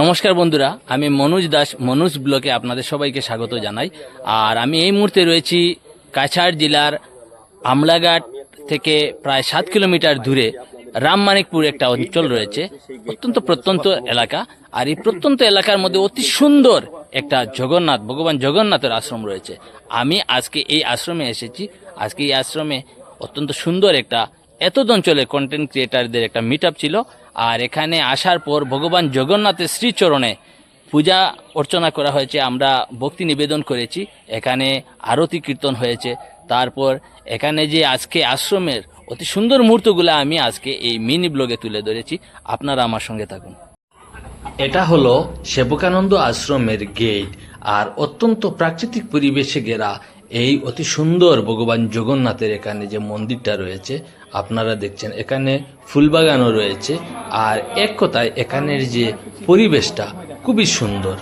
নমস্কার বন্ধুরা, আমি মনোজ দাস, মনোজ ব্লকে আপনাদের সবাইকে স্বাগত জানাই। আর আমি এই মুহূর্তে রয়েছি কাছাড় জেলার আমলাঘাট থেকে প্রায় সাত কিলোমিটার দূরে রামমানিকপুর একটা অঞ্চল রয়েছে, অত্যন্ত প্রত্যন্ত এলাকা। আর এই প্রত্যন্ত এলাকার মধ্যে অতি সুন্দর একটা জগন্নাথ, ভগবান জগন্নাথের আশ্রম রয়েছে। আমি আজকে এই আশ্রমে এসেছি। আজকে এই আশ্রমে অত্যন্ত সুন্দর একটা এতদ অঞ্চলের কন্টেন্ট ক্রিয়েটারদের একটা মিট ছিল। আর এখানে আসার পর ভগবান জগন্নাথের শ্রীচরণে পূজা অর্চনা করা হয়েছে, আমরা ভক্তি নিবেদন করেছি, এখানে আরতি কীর্তন হয়েছে। তারপর এখানে যে আজকে আশ্রমের অতি সুন্দর মুহূর্তগুলো আমি আজকে এই মিনি ব্লগে তুলে ধরেছি, আপনারা আমার সঙ্গে থাকুন। এটা হলো সেবকানন্দ আশ্রমের গেট আর অত্যন্ত প্রাকৃতিক পরিবেশে ঘেরা এই অতি সুন্দর ভগবান জগন্নাথের এখানে যে মন্দিরটা রয়েছে আপনারা দেখছেন এখানে ফুলবাগানও রয়েছে আর এক কথায় এখানের যে পরিবেশটা খুবই সুন্দর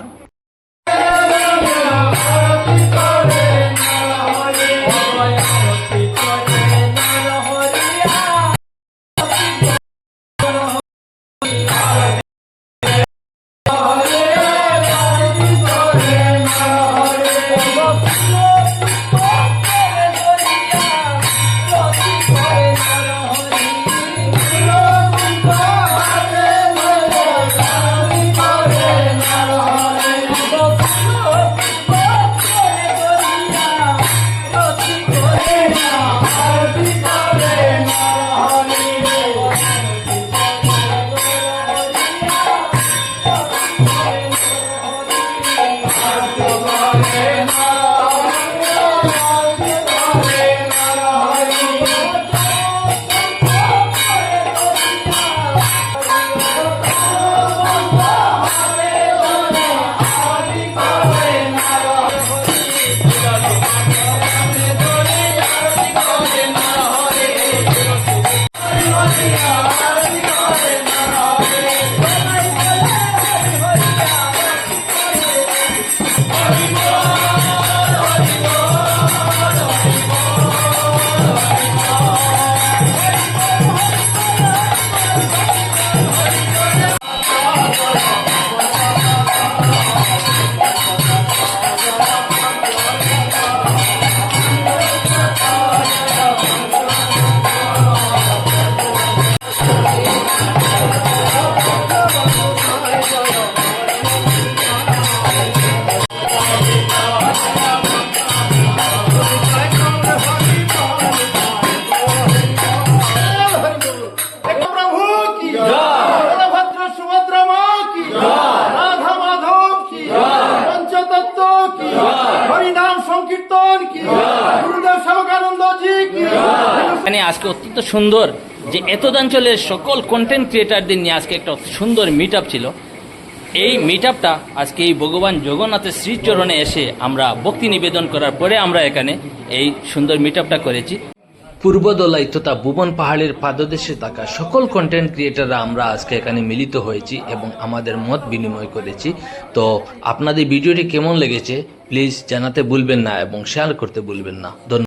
মানে এখানে আজকে অত্যন্ত সুন্দর যে এতদাঞ্চলের সকল কন্টেন্ট ক্রিয়েটারদের নিয়ে আজকে একটা সুন্দর মিট ছিল। এই মিট আজকে এই ভগবান জগন্নাথের শ্রীচরণে এসে আমরা ভক্তি নিবেদন করার পরে আমরা এখানে এই সুন্দর মিট করেছি। পূর্বদলাই তথা ভুবন পাহাড়ের পাদদেশে থাকা সকল কন্টেন্ট ক্রিয়েটাররা আমরা আজকে এখানে মিলিত হয়েছি এবং আমাদের মত বিনিময় করেছি। তো আপনাদের ভিডিওটি কেমন লেগেছে প্লিজ জানাতে ভুলবেন না এবং শেয়ার করতে ভুলবেন না। ধন্যবাদ।